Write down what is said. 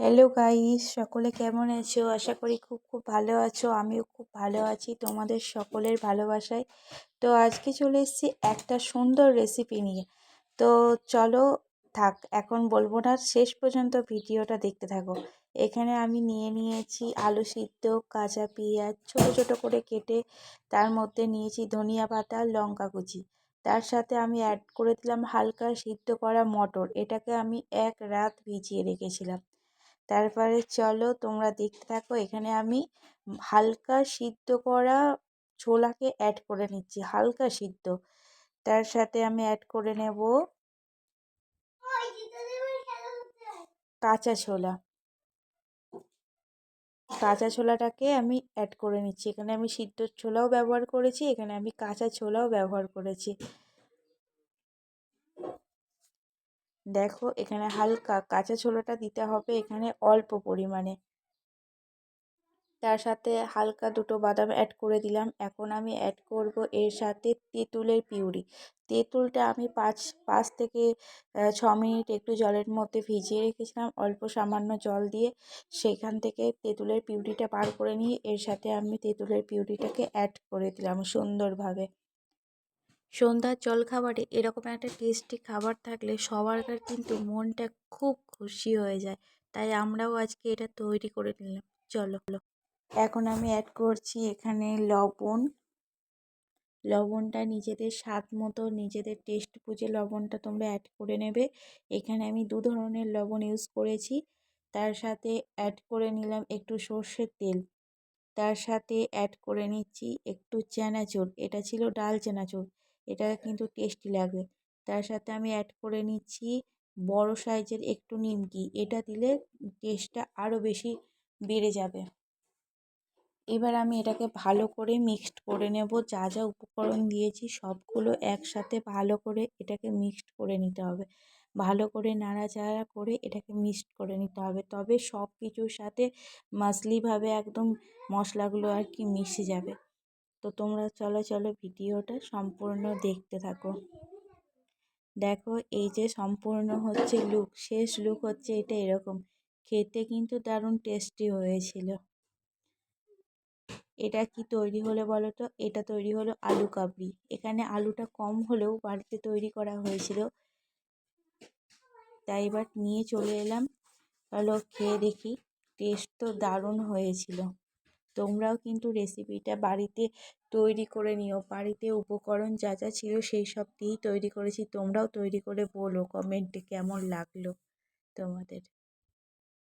Hello guys সকলে কেমন আছো? আশা করি খুব খুব ভালো আছো। আমিও খুব ভালো আছি তোমাদের সকলের ভালোবাসায়। তো আজকে চলে এসেছি একটা সুন্দর রেসিপি নিয়ে। তো চলো, থাক, এখন বলব না, শেষ পর্যন্ত ভিডিওটা দেখতে থাকো। এখানে আমি নিয়ে নিয়েছি আলু সিদ্ধ, কাঁচা পেঁয়াজ, ছোটো ছোটো করে কেটে তার মধ্যে নিয়েছি ধনিয়া পাতা, লঙ্কা কুচি। তার সাথে আমি অ্যাড করে দিলাম হালকা সিদ্ধ করা মটর। এটাকে আমি এক রাত ভিজিয়ে রেখেছিলাম। তারপরে চলো তোমরা দেখতে থাকো, এখানে আমি হালকা সিদ্ধ করা ছোলাকে অ্যাড করে নিচ্ছি, হালকা সিদ্ধ। তার সাথে আমি অ্যাড করে নেব কাঁচা ছোলা। কাঁচা ছোলাটাকে আমি অ্যাড করে নিচ্ছি, এখানে আমি সিদ্ধ ছোলাও ব্যবহার করেছি, এখানে আমি কাঁচা ছোলাও ব্যবহার করেছি। দেখো, এখানে হালকা কাঁচা ছোলাটা দিতে হবে এখানে অল্প পরিমাণে। তার সাথে হালকা দুটো বাদাম অ্যাড করে দিলাম। এখন আমি অ্যাড করব এর সাথে তেঁতুলের পিউরি। তেঁতুলটা আমি পাঁচ পাঁচ থেকে ছ মিনিট একটু জলের মধ্যে ভিজিয়ে রেখেছিলাম, অল্প সামান্য জল দিয়ে। সেখান থেকে তেঁতুলের পিউরিটা বার করে নিয়ে এর সাথে আমি তেঁতুলের পিউরিটাকে অ্যাড করে দিলাম সুন্দরভাবে। সন্ধ্যার জলখাবারে এরকম একটা টেস্টি খাবার থাকলে সবারকার কিন্তু মনটা খুব খুশি হয়ে যায়। তাই আমরাও আজকে এটা তৈরি করে নিলাম। চলো। এখন আমি অ্যাড করছি এখানে লবণ। লবণটা নিজেদের স্বাদ মতো, নিজেদের টেস্ট বুঝে লবণটা তোমরা অ্যাড করে নেবে। এখানে আমি দু ধরনের লবণ ইউজ করেছি। তার সাথে অ্যাড করে নিলাম একটু সর্ষের তেল। তার সাথে অ্যাড করে নিচ্ছি একটু চানাচুর। এটা ছিল ডাল চানাচুর। এটা কিন্তু টেস্টি লাগবে। তার সাথে আমি অ্যাড করে নিচ্ছি বড় সাইজের একটু নিমকি। এটা দিলে টেস্টটা আরও বেশি বেড়ে যাবে। এবার আমি এটাকে ভালো করে মিক্সড করে নেব। যা যা উপকরণ দিয়েছি সবগুলো একসাথে ভালো করে এটাকে মিক্সড করে নিতে হবে। ভালো করে নাড়াচাড়া করে এটাকে মিক্সড করে নিতে হবে। তবে সব কিছুর সাথে মাসলিভাবে একদম মশলাগুলো আর কি মিশে যাবে। তো তোমরা চলো চলো ভিডিওটা সম্পূর্ণ দেখতে থাকো। দেখো, এই যে সম্পূর্ণ হচ্ছে লুক শেষ লুক হচ্ছে এটা এরকম। খেতে কিন্তু দারুণ টেস্টি হয়েছিল। এটা কি তৈরি হলো বলো তো? এটা তৈরি হলো আলু কাবলি। এখানে আলুটা কম হলেও বাড়িতে তৈরি করা হয়েছিল। তাই এবার নিয়ে চলে এলাম। চলো খেয়ে দেখি টেস্ট তো দারুণ হয়েছিল। তোমরাও কিন্তু রেসিপিটা বাড়িতে তৈরি করে নিও। বাড়িতে উপকরণ যা যা ছিল সেই সব দিয়েই তৈরি করেছি। তোমরাও তৈরি করে বলো কমেন্টে কেমন লাগল তোমাদের।